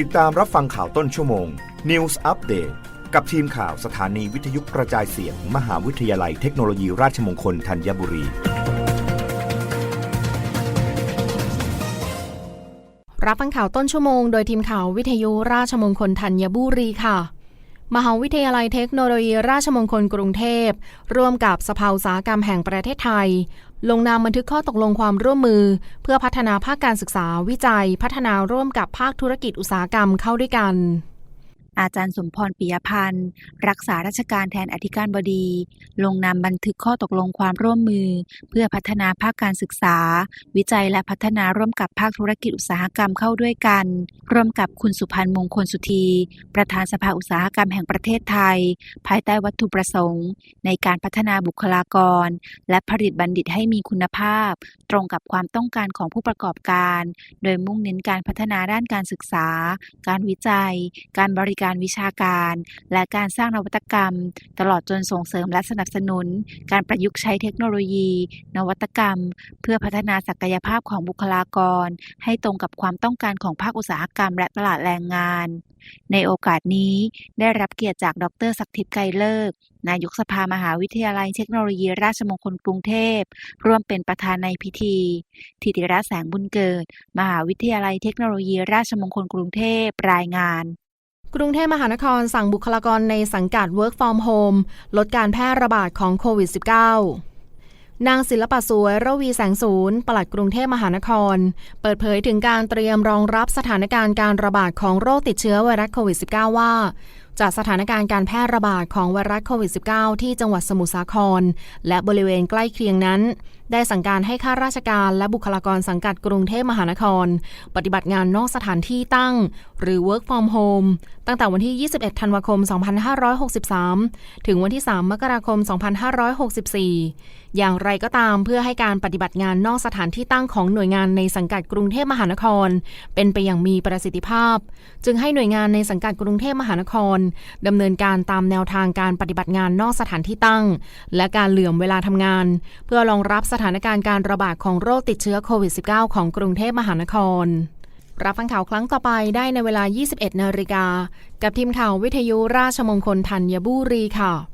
ติดตามรับฟังข่าวต้นชั่วโมง News Update กับทีมข่าวสถานีวิทยุกระจายเสียง มหาวิทยาลัยเทคโนโลยีราชมงคลธัญบุรี รับฟังข่าวต้นชั่วโมงโดยทีมข่าววิทยุราชมงคลธัญบุรีค่ะมหาวิทยาลัยเทคโนโลยีราชมงคลกรุงเทพ ร่วมกับสภาอุตสาหกรรมแห่งประเทศไทย ลงนามบันทึกข้อตกลงความร่วมมือ เพื่อพัฒนาภาคการศึกษาวิจัย พัฒนาร่วมกับภาคธุรกิจอุตสาหกรรมเข้าด้วยกัน อาจารย์สมพรปิยพันธ์ รักษาราชการแทนอธิการบดี ลงนามบันทึกข้อตกลงความร่วมมือ เพื่อพัฒนาภาคการศึกษา วิจัยและพัฒนาร่วมกับภาคธุรกิจอุตสาหกรรมเข้าด้วยกัน ร่วมกับคุณสุพันธ์มงคลสุธี ประธานสภาอุตสาหกรรมแห่งประเทศไทย ภายใต้วัตถุประสงค์ ในการพัฒนาบุคลากร และผลิตบัณฑิตให้มีคุณภาพ ตรงกับความต้องการของผู้ประกอบการ โดยมุ่งเน้นการพัฒนาด้านการศึกษา การวิจัย การบริการการวิชาการ และการสร้างนวัตกรรม ตลอดจนส่งเสริมและสนับสนุน การประยุกต์ใช้เทคโนโลยี นวัตกรรม เพื่อพัฒนาศักยภาพของบุคลากร ให้ตรงกับความต้องการของภาคอุตสาหกรรม และตลาดแรงงาน ในโอกาสนี้ได้รับเกียรติจากดรศักดิ์ทิพย์ไกรเลิกนายกสภามหาวิทยาลัยเทคโนโลยีราชมงคลกรุงเทพ ร่วมเป็นประธานในพิธี ธิติรัตน์แสงบุญเกิด มหาวิทยาลัยเทคโนโลยีราชมงคลกรุงเทพ รายงาน กรุงเทพมหานครสั่งบุคลากรในสังกัด Work from Home ลดการแพร่ระบาดของโควิด -19 นางศิลปะสวยระวีแสงศูนย์ปลัดกรุงเทพมหานคร เปิดเผยถึงการเตรียมรองรับสถานการณ์การระบาดของโรคติดเชื้อไวรัสโควิด -19 ว่า จากสถานการณ์การแพร่ระบาดของไวรัสโควิด -19 ที่จังหวัดสมุทรสาคร และบริเวณใกล้เคียงนั้น ได้สั่งการให้ข้าราชการและบุคลากรสังกัดกรุงเทพมหานคร ปฏิบัติงานนอกสถานที่ตั้ง หรือ work from home ตั้งแต่วันที่ 21 ธันวาคม 2563 ถึงวันที่ 3 มกราคม 2564 อย่างไรก็ตามเพื่อให้การปฏิบัติงานนอกสถานที่ตั้งของหน่วยงานในสังกัดกรุงเทพมหานคร เป็นไปอย่างมีประสิทธิภาพ จึงให้หน่วยงานในสังกัดกรุงเทพมหานครดำเนินการตามแนวทางการปฏิบัติงานนอกสถานที่ตั้ง และการเหลื่อมเวลาทำงาน เพื่อรองรับสถานการณ์การระบาดของโรคติดเชื้อโควิด -19 ของกรุงเทพมหานครรับฟังข่าวครั้งต่อไปได้ในเวลา 21 นาฬิกา กับทีมข่าววิทยุราชมงคลธัญบุรีค่ะ